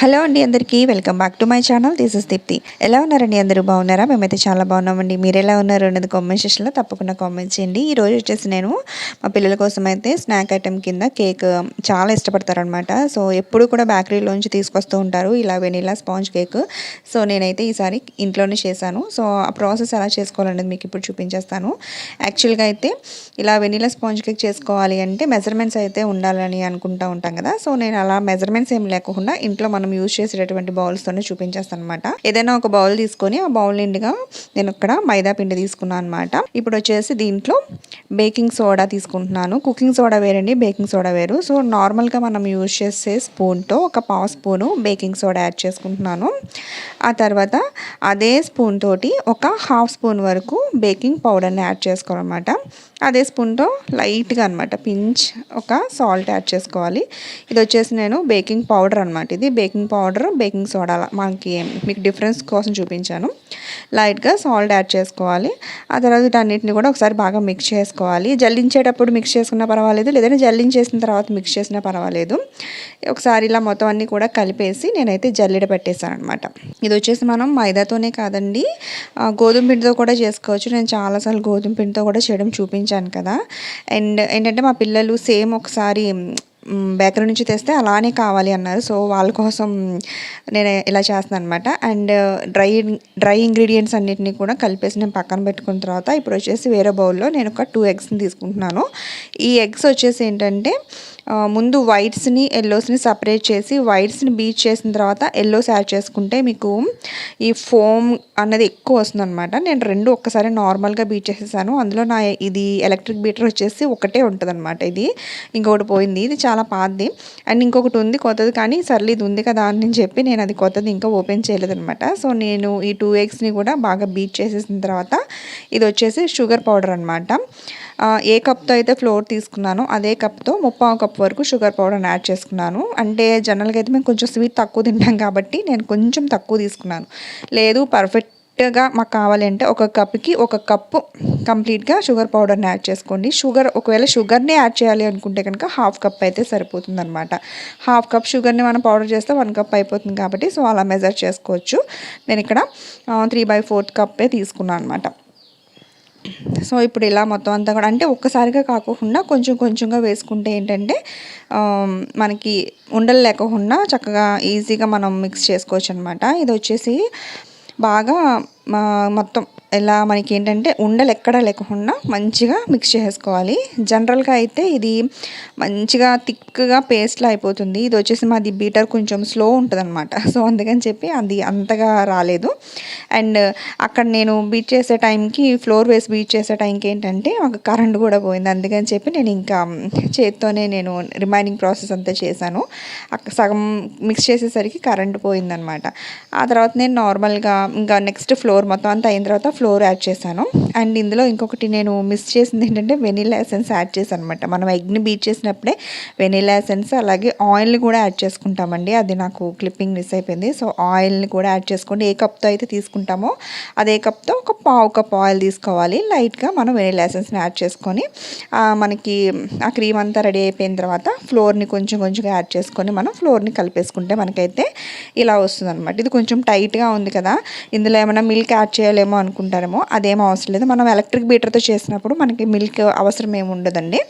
Hello అండి అందరికీ welcome back to my channel. This is Deepthi ఎలా ఉన్నారండి అందరూ? బాగున్నారా? మేమైతే చాలా బాగున్నామండి. మీరు ఎలా ఉన్నారు అనేది కామెంట్ సెషన్లో తప్పకుండా కామెంట్ చేయండి. ఈ రోజు వచ్చేసి నేను మా పిల్లల కోసం అయితే స్నాక్ ఐటెం కింద కేక్ um, చాలా ఇష్టపడతారనమాట సో ఎప్పుడు కూడా బేకరీలోంచి తీసుకొస్తూ ఉంటారు. ఇలా వెనీలా స్పాంజ్ కేక్ సో నేనైతే ఈసారి ఇంట్లోనే చేశాను. సో ఆ ప్రాసెస్ ఎలా చేసుకోవాలనేది మీకు ఇప్పుడు చూపించేస్తాను. యాక్చువల్గా అయితే ఇలా వెనీలా స్పాంజ్ కేక్ చేసుకోవాలి అంటే మెజర్మెంట్స్ అయితే ఉండాలని అనుకుంటూ ఉంటాం కదా. సో నేను అలా మెజర్మెంట్స్ ఏం లేకుండా ఇంట్లో మనం మనం యూజ్ చేసేటటువంటి బౌల్స్తోనే చూపించేస్తాను అనమాట ఏదైనా ఒక బౌల్ తీసుకొని ఆ బౌల్ నిండుగా నేను ఇక్కడ మైదా పిండి తీసుకున్నాను అనమాట ఇప్పుడు వచ్చేసి దీంట్లో బేకింగ్ సోడా తీసుకుంటున్నాను. కుకింగ్ సోడా వేరండి బేకింగ్ సోడా వేరు. సో నార్మల్గా మనం యూజ్ చేసే స్పూన్తో ఒక పావు స్పూను బేకింగ్ సోడా యాడ్ చేసుకుంటున్నాను. ఆ తర్వాత అదే స్పూన్ తోటి ఒక హాఫ్ స్పూన్ వరకు బేకింగ్ పౌడర్ని యాడ్ చేసుకోవాలన్నమాట. అదే స్పూన్తో లైట్గా అనమాట పించ్ ఒక సాల్ట్ యాడ్ చేసుకోవాలి. ఇది వచ్చేసి నేను బేకింగ్ పౌడర్ అనమాట ఇది baking baking powder baking soda మనకి మీకు డిఫరెన్స్ కోసం చూపించాను. లైట్గా సాల్ట్ యాడ్ చేసుకోవాలి. ఆ తర్వాత వీటన్నిటిని కూడా ఒకసారి బాగా మిక్స్ చేసుకోవాలి. జల్లించేటప్పుడు మిక్స్ చేసుకున్నా పర్వాలేదు లేదంటే జల్లించేసిన తర్వాత మిక్స్ చేసినా పర్వాలేదు. ఒకసారి ఇలా మొత్తం అన్నీ కూడా కలిపేసి నేనైతే జల్లిడ పెట్టేశాను అనమాట ఇది వచ్చేసి మనం మైదాతోనే కాదండి గోధుమ పిండితో కూడా చేసుకోవచ్చు. నేను చాలాసార్లు గోధుమ పిండితో కూడా చేయడం చూపించాను కదా. అండ్ ఏంటంటే మా పిల్లలు సేమ్ ఒకసారి బేకరీ నుంచి తెస్తే అలానే కావాలి అన్నారు. సో వాళ్ళ కోసం నేను ఇలా చేస్తాను అనమాట అండ్ డ్రై డ్రై ఇంగ్రీడియంట్స్ అన్నిటిని కూడా కలిపేసి నేను పక్కన పెట్టుకున్న తర్వాత ఇప్పుడు వచ్చేసి వేరే బౌల్లో నేను ఒక టూ ఎగ్స్ని తీసుకుంటున్నాను. ఈ ఎగ్స్ వచ్చేసి ఏంటంటే ముందు వైట్స్ని ఎల్లోస్ని సపరేట్ చేసి వైట్స్ని బీచ్ చేసిన తర్వాత ఎల్లోస్ యాడ్ చేసుకుంటే మీకు ఈ ఫోమ్ అన్నది ఎక్కువ వస్తుంది అనమాట నేను రెండు ఒక్కసారి నార్మల్గా బీట్ చేసేసాను. అందులో నా ఇది ఎలక్ట్రిక్ బీటర్ వచ్చేసి ఒకటే ఉంటుంది అనమాట ఇది. ఇంకొకటి పోయింది. ఇది చాలా పాతది. అండ్ ఇంకొకటి ఉంది కొత్తది కానీ సర్లే ఇది ఉంది కదా అని చెప్పి నేను అది కొత్తది ఇంకా ఓపెన్ చేయలేదనమాట సో నేను ఈ టూ ఎగ్స్ని కూడా బాగా బీట్ చేసేసిన తర్వాత ఇది వచ్చేసి షుగర్ పౌడర్ అనమాట ఏ కప్తో అయితే ఫ్లోర్ తీసుకున్నానో అదే కప్తో ముప్పావు కప్ వరకు షుగర్ పౌడర్ని యాడ్ చేసుకున్నాను. అంటే జనరల్గా అయితే మేము కొంచెం స్వీట్ తక్కువ తింటాం కాబట్టి నేను కొంచెం తక్కువ తీసుకున్నాను. లేదు పర్ఫెక్ట్గా మాకు కావాలంటే ఒక కప్కి ఒక కప్పు కంప్లీట్గా షుగర్ పౌడర్ని యాడ్ చేసుకోండి. షుగర్ ఒకవేళ షుగర్ని యాడ్ చేయాలి అనుకుంటే కనుక హాఫ్ కప్ అయితే సరిపోతుంది అనమాట హాఫ్ కప్ షుగర్ని మనం పౌడర్ చేస్తే వన్ కప్ అయిపోతుంది కాబట్టి సో అలా మెజర్ చేసుకోవచ్చు. నేను ఇక్కడ త్రీ బై ఫోర్త్ కప్పే తీసుకున్నాను అనమాట సో ఇప్పుడు ఇలా మొత్తం అంతా కూడా అంటే ఒక్కసారిగా కాకుండా కొంచెం కొంచెంగా వేసుకుంటే ఏంటంటే మనకి ఉండలు లేకుండా చక్కగా ఈజీగా మనం మిక్స్ చేసుకోవచ్చు అనమాట ఇది వచ్చేసి బాగా మొత్తం ఇలా మనకి ఏంటంటే ఉండలు ఎక్కడ లేకుండా మంచిగా మిక్స్ చేసుకోవాలి. జనరల్గా అయితే ఇది మంచిగా థిక్గా పేస్ట్లా అయిపోతుంది. ఇది వచ్చేసి మాది బీటర్ కొంచెం స్లో ఉంటుంది అనమాట సో అందుకని చెప్పి అది అంతగా రాలేదు. అండ్ అక్కడ నేను బీట్ చేసే టైంకి ఫ్లోర్ వేసి బీట్ చేసే టైంకి ఏంటంటే ఒక కరెంట్ కూడా పోయింది. అందుకని చెప్పి నేను ఇంకా చేత్తోనే నేను రిమైనింగ్ ప్రాసెస్ అంతా చేశాను. సగం మిక్స్ చేసేసరికి కరెంట్ పోయిందనమాట ఆ తర్వాత నేను నార్మల్గా ఇంకా నెక్స్ట్ ఫ్లోర్ మొత్తం అంతా అయిన తర్వాత ఫ్లోర్ ఫ్లోర్ యాడ్ చేశాను. అండ్ ఇందులో ఇంకొకటి నేను మిస్ చేసింది ఏంటంటే వెనీలా ఎసెన్స్ యాడ్ చేశాను అనమాట మనం ఎగ్ని బీట్ చేసినప్పుడే వెనీలా ఎసెన్స్ అలాగే ఆయిల్ని కూడా యాడ్ చేసుకుంటామండి. అది నాకు క్లిప్పింగ్ మిస్ అయిపోయింది. సో ఆయిల్ని కూడా యాడ్ చేసుకోండి. ఏ కప్తో అయితే తీసుకుంటామో అదే కప్తో ఒక పావు కప్ ఆయిల్ తీసుకోవాలి. లైట్గా మనం వెనీలా ఎసెన్స్ని యాడ్ చేసుకొని మనకి ఆ క్రీమ్ అంతా రెడీ అయిపోయిన తర్వాత ఫ్లోర్ని కొంచెం కొంచెంగా యాడ్ చేసుకొని మనం ఫ్లోర్ని కలిపేసుకుంటే మనకైతే ఇలా వస్తుందన్నమాట. ఇది కొంచెం టైట్గా ఉంది కదా. ఇందులో ఏమైనా మిల్క్ యాడ్ చేయాలేమో అనుకుంటారేమో అదేం అవసరం లేదు. మనం ఎలక్ట్రిక్ బీటర్తో చేసినప్పుడు మనకి మిల్క్ అవసరం ఏమి ఉండదండి.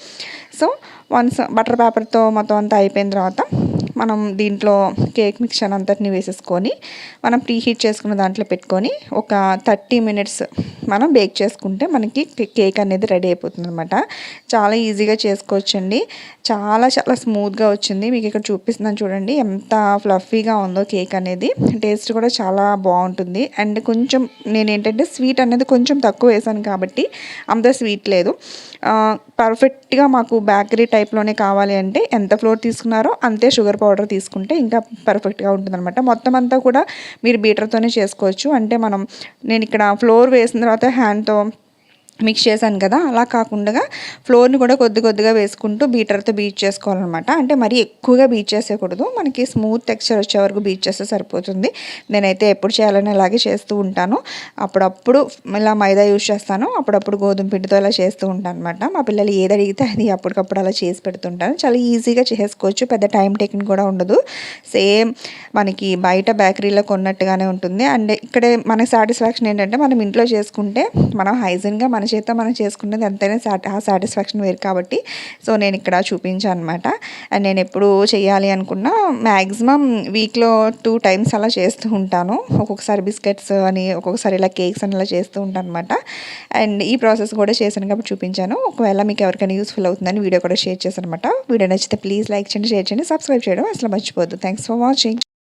సో వన్స్ బటర్ పేపర్తో మొత్తం అంతా అయిపోయిన తర్వాత మనం దీంట్లో కేక్ మిక్చర్ అంతటిని వేసేసుకొని మనం ప్రీ హీట్ చేసుకున్న దాంట్లో పెట్టుకొని ఒక థర్టీ మినిట్స్ మనం బేక్ చేసుకుంటే మనకి కేక్ అనేది రెడీ అయిపోతుంది అనమాట చాలా ఈజీగా చేసుకోవచ్చండి. చాలా చాలా స్మూత్గా వచ్చింది. మీకు ఇక్కడ చూపిస్తున్నాను చూడండి. ఎంత ఫ్లఫీగా ఉందో కేక్ అనేది. టేస్ట్ కూడా చాలా బాగుంటుంది. అండ్ కొంచెం నేను ఏంటంటే స్వీట్ అనేది కొంచెం తక్కువ వేసాను కాబట్టి అంత స్వీట్ లేదు. పర్ఫెక్ట్గా మాకు బేకరీ టైప్లోనే కావాలి అంటే ఎంత ఫ్లోర్ తీసుకున్నారో అంతే షుగర్ పౌడర్ తీసుకుంటే ఇంకా పర్ఫెక్ట్గా ఉంటుందన్నమాట. మొత్తం అంతా కూడా మీరు బీటర్తోనే చేసుకోవచ్చు. అంటే మనం నేను ఇక్కడ ఫ్లోర్ వేసిన తర్వాత హ్యాండ్తో మిక్స్ చేశాను కదా అలా కాకుండా ఫ్లోర్ని కూడా కొద్ది కొద్దిగా వేసుకుంటూ బీటర్తో బీట్ చేసుకోవాలన్నమాట. అంటే మరీ ఎక్కువగా బీట్ చేసేయకూడదు మనకి స్మూత్ టెక్స్చర్ వచ్చే వరకు బీట్ చేస్తే సరిపోతుంది. నేనైతే ఎప్పుడు చేయాలని అలాగే చేస్తూ ఉంటాను. అప్పుడప్పుడు ఇలా మైదా యూజ్ చేస్తాను అప్పుడప్పుడు గోధుమ పిండితో ఇలా చేస్తూ ఉంటాను అనమాట మా పిల్లలు ఏది అడిగితే అది అప్పటికప్పుడు అలా చేసి పెడుతుంటాను. చాలా ఈజీగా చేసుకోవచ్చు పెద్ద టైం టేకింగ్ కూడా ఉండదు. సేమ్ మనకి బయట బేకరీలో కొన్నట్టుగానే ఉంటుంది. అండ్ ఇక్కడే మనకి సాటిస్ఫాక్షన్ ఏంటంటే మనం ఇంట్లో చేసుకుంటే మనం హైజీన్గా మన చేత మనం చేసుకున్నది ఎంతైనా సాటి ఆ సాటిస్ఫాక్షన్ వేరు కాబట్టి. సో నేను ఇక్కడ చూపించాను అనమాట అండ్ నేను ఎప్పుడు చేయాలి అనుకున్నా మ్యాక్సిమం వీక్లో టూ టైమ్స్ అలా చేస్తూ ఉంటాను. ఒక్కొక్కసారి బిస్కెట్స్ అని ఒక్కొక్కసారి ఇలా కేక్స్ అని ఇలా చేస్తూ ఉంటాను అనమాట అండ్ ఈ ప్రాసెస్ కూడా చేశాను కాబట్టి చూపించాను. ఒకవేళ మీకు ఎవరికైనా యూస్ఫుల్ అవుతుందని వీడియో కూడా షేర్ చేశాను అనమాట వీడియో నచ్చితే ప్లీజ్ లైక్ చేయండి షేర్ చేయండి సబ్స్క్రైబ్ చేయడం అసలు మర్చిపోద్దు థ్యాంక్స్ ఫర్ వాచింగ్.